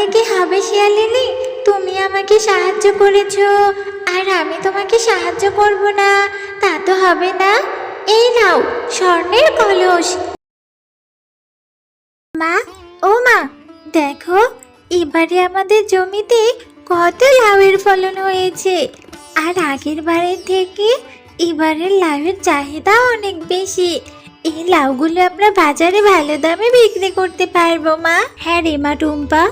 তাহলে কি হবে শিয়ালিনী? তুমি আমাকে সাহায্য করেছ। আর আমি তোমাকে সাহায্য করব না। তা তো হবে না। এই নাও, স্বর্ণের কলস। মা, ও মা, দেখো, এবারে আমাদের জমিতে কত লাউয়ের ফলন হয়েছে। আর আগের বারের থেকে এবারের লাউয়ের চাহিদা অনেক বেশি। এই লাউগুলো আমরা বাজারে ভালো দামে বিক্রি করতে পারব মা। হ্যাঁ রে মা টুম্পা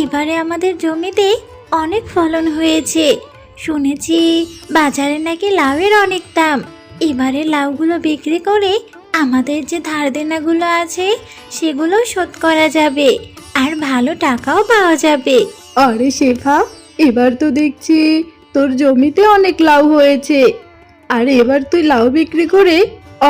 এবারে আমাদের জমিতে অনেক ফলন হয়েছে। শুনেছি বাজারে নাকি লাউয়ের অনেক দাম। এবারে লাউগুলো বিক্রি করে আমাদের যে ধার দেনাগুলো আছে সেগুলো শোধ করা যাবে আর ভালো টাকাও পাওয়া যাবে। আরে শেফা এবার তো দেখছি তোর জমিতে অনেক লাউ হয়েছে। আর এবার তুই লাউ বিক্রি করে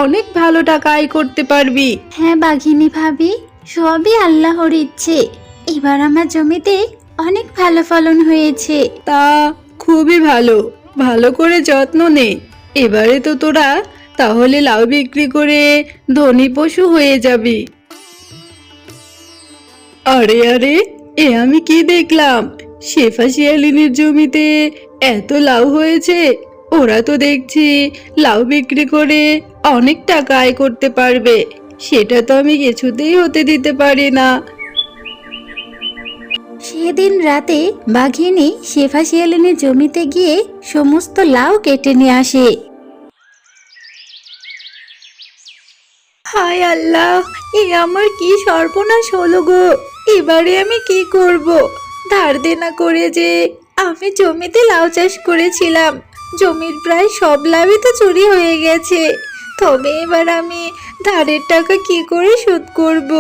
অনেক ভালো টাকা আয় করতে পারবি। হ্যাঁ বাঘিনী ভাবি সবই আল্লাহর ইচ্ছে। এবার আমার জমিতে অনেক ভালো ফলন হয়েছে। তা খুবই ভালো। ভালো করে যত্ন নে। এবারে তো তোরা তাহলে লাউ বিক্রি করে ধনী পশু হয়ে যাবি। আরে আরে, এ আমি কি দেখলাম? শেফা শিয়ালিনীর জমিতে এত লাউ হয়েছে। ওরা তো দেখছি লাউ বিক্রি করে অনেক টাকা আয় করতে পারবে। সেটা তো আমি কিছুতেই হতে দিতে পারি না। সেদিন রাতে বাঘিনী শেফা শিয়ালিনীর জমিতে গিয়ে সমস্ত লাউ কেটে নিয়ে আসে। হায় আল্লাহ, এ আমার কি সর্বনাশ হলো গো। এবারে আমি কি করব? ধার দেনা করে যে আমি জমিতে লাউ চাষ করেছিলাম। জমির প্রায় সব লাভই তো চুরি হয়ে গেছে। তবে এবার আমি ধারের টাকা কি করে শোধ করব?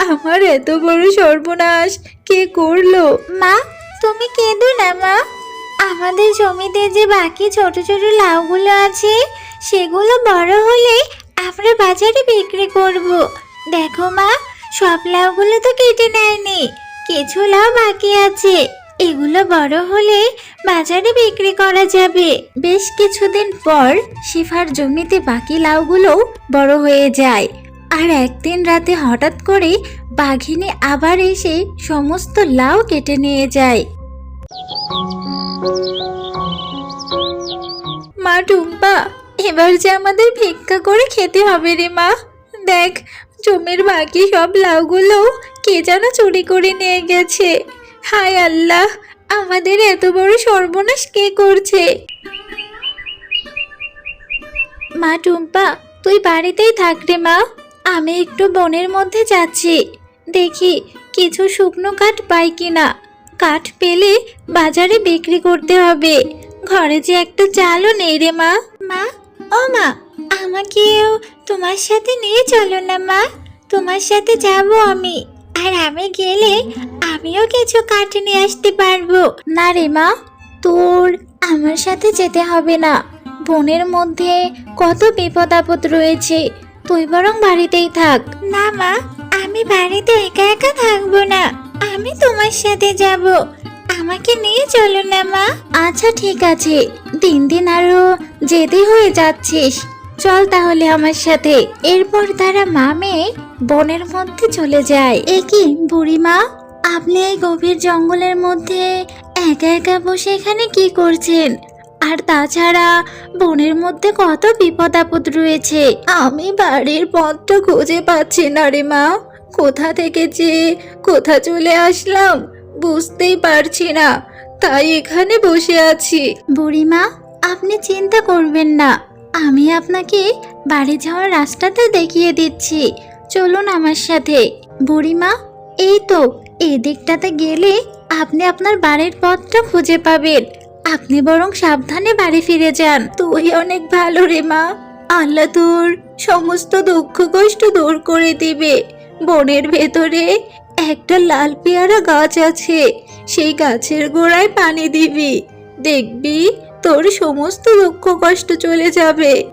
আমার এত বড় সর্বনাশ কে করল? মা, তুমি কেঁদো না, মা। আমাদের জমিতে যে বাকি ছোট ছোট লাউগুলো আছে, সেগুলো বড় হলে আমরা বাজারে বিক্রি করব। দেখো, মা, সব লাউগুলো তো কেটে নেয়নি। কিছু লাউ বাকি আছে। এগুলো বড় হলে বাজারে বিক্রি করা যাবে। বেশ কিছুদিন পর শিফার জমিতে বাকি লাউগুলোও বড় হয়ে যায়। আর একদিন রাতে হঠাৎ করে বাঘিনী আবার এসে সমস্ত লাউ কেটে নিয়ে যায়। মা টুম্পা, এবার যে আমাদের ভিক্ষা করে খেতে হবে রে মা। দেখ, জমির বাকি সব লাউগুলো কে যেন চুরি করে নিয়ে গেছে। হায় আল্লাহ, আমাদের এত বড় সর্বনাশ কে করছে? মা টুম্পা, তুই বাড়িতেই থাক রে মা। আমি একটু বনের মধ্যে যাচ্ছি। দেখি কিছু শুকনো কাঠ পাই কিনা। কাঠ পেলে বাজারে বিক্রি করতে হবে। ঘরে যে একটা চালও নেই রে মা। মা, ও মা, আমাকেও তোমার সাথে নিয়ে চলো না মা। তোমার সাথে যাব আমি। আর আমি গেলে আমিও কিছু কাঠ নিয়ে আসতে পারব। না রে মা, তোর আমার সাথে যেতে হবে না। বনের মধ্যে কত বিপদ আপদ রয়েছে। তুই বরং বাড়িতেই থাক। না মা আমি বাড়িতে একা একা থাকব না। আমি তোমার সাথে যাব। আমাকে নিয়ে চলো না মা। আচ্ছা ঠিক আছে। দিন দিন আরও জেদি হয়ে যাচ্ছিস। চল তাহলে আমার সাথে। এরপর তারা মা মেয়ে বনের মধ্যে চলে যায়। এ কি বুড়িমা? আপনি এই গভীর জঙ্গলের মধ্যে একা একা বসে এখানে কি করছেন? আর তাছাড়া বনের মধ্যে কত বিপদ আপদ রয়েছে। আমি বাড়ির পথটা খুঁজে পাচ্ছি না রে মা। কোথা থেকে যে কোথা চলে আসলাম বুঝতেই পারছি না। তাই এখানে বসে আছি। বুড়িমা, আপনি চিন্তা করবেন না। আমি আপনাকে বাড়ি যাওয়ার রাস্তাটা দেখিয়ে দিচ্ছি। চলুন আমার সাথে। বুড়িমা, এই তো এই দিকটাতে গেলে আপনি আপনার বাড়ির পথটা খুঁজে পাবেন। আপনি বরং সাবধানে বাড়ি ফিরে যান। তুই অনেক ভালো রে মা। আল্লাহ তোর সমস্ত দুঃখ কষ্ট দূর করে দিবে। বনের ভেতরে একটা লাল পেয়ারা গাছ আছে। সেই গাছের গোড়ায় পানি দিবি। দেখবি তোর সমস্ত দুঃখ কষ্ট চলে যাবে।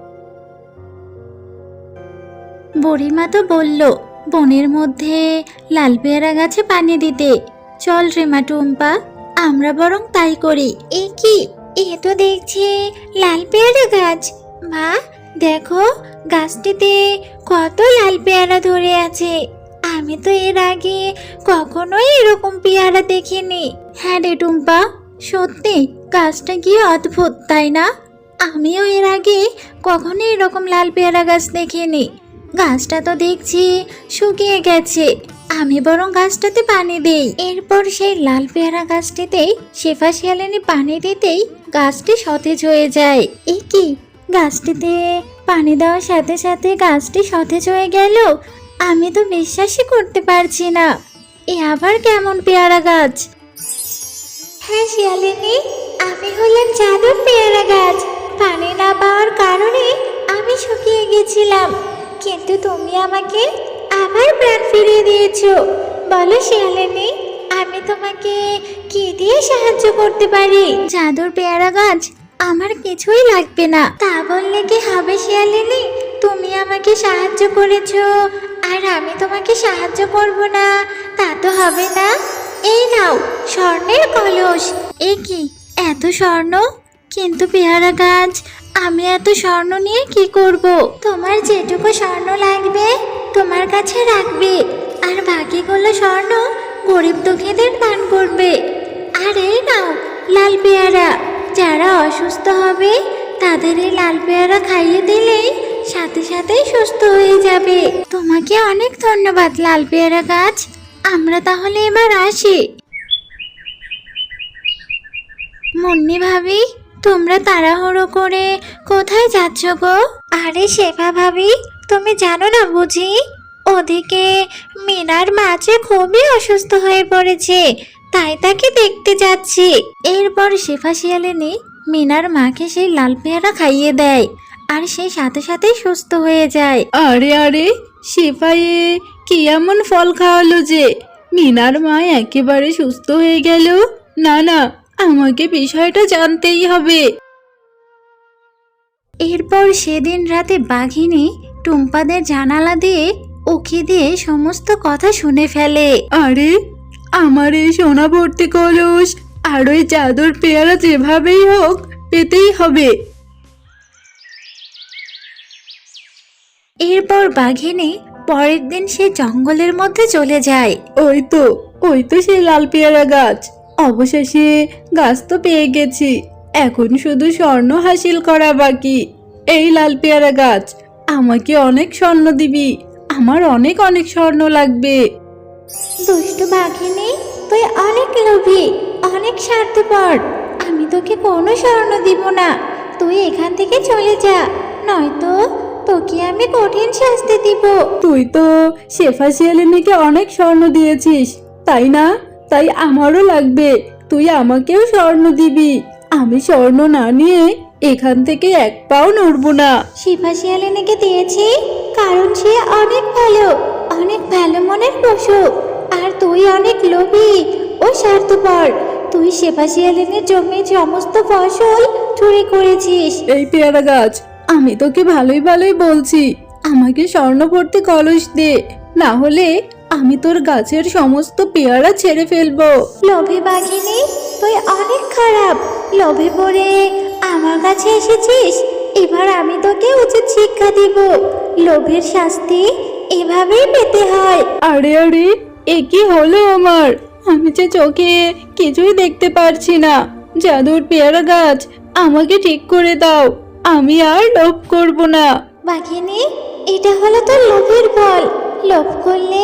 বুড়িমা তো বলল, বনের মধ্যে লাল পেয়ারা গাছে পানি দিতে। চল রে মা টুম্পা। আমরা বরং তাই করি। এ কি? এ তো দেখছি লাল পেয়ারা গাছ। মা, দেখো, গাছটিতে কত লাল পেয়ারা ধরে আছে। আমি তো এর আগে কখনোই এরকম পেয়ারা দেখিনি। হ্যাঁ রে টুম্পা, সত্যি, গাছটা কি অদ্ভুত, তাই না? আমিও এর আগে কখনো এরকম লাল পেয়ারা গাছ দেখিনি। গাছটা তো দেখছি শুকিয়ে গেছে। আমি বরং গাছটাতে পানি দেই। এরপর সেই লাল পেয়ারা গাছটিতেই শেফা শিয়ালিনী পানি দিতেই গাছটি সতেজ হয়ে যায়। এ কি? গাছটিতে পানি দেওয়ার সাথে সাথে গাছটি সতেজ হয়ে গেল? আমি তো বিশ্বাসই করতে পারছি না। এ আবার কেমন পেয়ারা গাছ? হ্যাঁ শিয়ালিনী, আমি হলাম জাদুর পেয়ারা গাছ। পানি না পাওয়ার কারণে আমি শুকিয়ে গেছিলাম। কিন্তু তুমি আমাকে আবার প্রাণ ফিরিয়ে দিয়েছ। বলো শিয়ালিনী, আমি তোমাকে কি দিয়ে সাহায্য করতে পারি? জাদুর পেয়ারা গাছ আমার কিছুই লাগবে না। তা বললে কি হবে শিয়ালিনী? তুমি আমাকে সাহায্য করেছ, আর আমি তোমাকে সাহায্য করব না। তা তো হবে না। এই নাও, স্বর্ণের কলস। এ কি, এত স্বর্ণ? কিন্তু পেয়ারা গাছ, আমি এত স্বর্ণ নিয়ে কি করব? তোমার যেটুকু স্বর্ণ লাগবে তোমার কাছে রাখবে। আর বাকিগুলো স্বর্ণ গরিব দুঃখীদের দান করবে। আর এই নাও, লাল পেয়ারা। যারা অসুস্থ হবে, তাদের এই লাল পেয়ারা খাইয়ে দিলেই সাথে সাথেই সুস্থ হয়ে যাবে। তোমাকে অনেক ধন্যবাদ, লাল পেয়ারা গাছ। আমরা তাহলে এবার আসি। মুন্নি ভাবি, তোমরা তাড়াহুড়ো করে কোথায় যাচ্ছ গো? আরে শেফা ভাবি তুমি জানো না বুঝি? ওদিকে মিনার মাঝে খুবই অসুস্থ হয়ে পড়েছে তাই তাকে দেখতে যাচ্ছি। এরপর শেফা শিয়ালিনী মিনার মাকে সেই লাল পেয়ারা খাইয়ে দেয় আর সে সাথে সাথেই সুস্থ হয়ে যায়। আরে আরে শেফায়ে কি এমন ফল খাওয়ালো যে? মিনার মা একেবারে সুস্থ হয়ে গেল। না না আমাকে বিষয়টা জানতেই হবে। এরপর সেদিন রাতে বাঘিনী টুম্পাদের জানালা দিয়ে উকি দিয়ে সমস্ত কথা শুনে ফেলে। আরে আমার এই সোনা ভর্তি কলস আর ওই চাদর পেয়ারা যেভাবেই হোক পেতেই হবে। এরপর বাঘিনী পরের দিন সে জঙ্গলের মধ্যে চলে যায়। ওই তো ওই তো সেই লাল পেয়ারা গাছ। অবশেষে গাছ তো পেয়ে গেছি। এখন শুধু স্বর্ণ হাসিল করা বাকি। এই লাল পেয়ারা গাছ আমাকে অনেক স্বর্ণ দিবি। আমার অনেক অনেক স্বর্ণ লাগবে। দুষ্টু বাঘিনী তুই অনেক লোভী অনেক স্বার্থপর। আমি তোকে কোনো স্বর্ণ দিব না। তুই এখান থেকে চলে যা। নয়তো তোকে আমি কঠিন শাস্তি দিব। তুই তো শেফা শিয়ালিনীকে অনেক স্বর্ণ দিয়েছিস। তাই না? তাই আমারও লাগবে। তুই আমাকেও স্বর্ণ দিবি। আমি স্বর্ণ না নিয়ে এখান থেকে এক পাও নড়বো না। শিফা শিয়ালিনীকে দিয়েছি কারণ সে অনেক ভালো অনেক ভালো মনের পশু। আর তুই অনেক লোভী ও স্বার্থপর। তুই শেফা শিয়ালিনীর জমির সমস্ত ফসল চুরি করেছিস। এই পেয়ারা গাছ আমি তোকে ভালোই ভালোই বলছি আমাকে স্বর্ণ ভর্তি কলস দে। না হলে আমি তোর গাছের সমস্ত পেয়ারা ছেড়ে ফেলব। লোভী বাঘিনী তুই অনেক খারাপ। লোভে পড়ে আমার কাছে এসেছিস? এবার আমি তোকে উচিত শিক্ষা দিব। লোভের শাস্তি এভাবেই পেতে হয়। আরে আরে এ কি হলো আমার? আমি যে চোখে কিছুই দেখতে পারছি না। জাদুর পেয়ারা গাছ আমাকে ঠিক করে দাও। আমি আর লোভ করব না। বাঘিনী এটা হলো তোর লোভের ফল লোভ করলে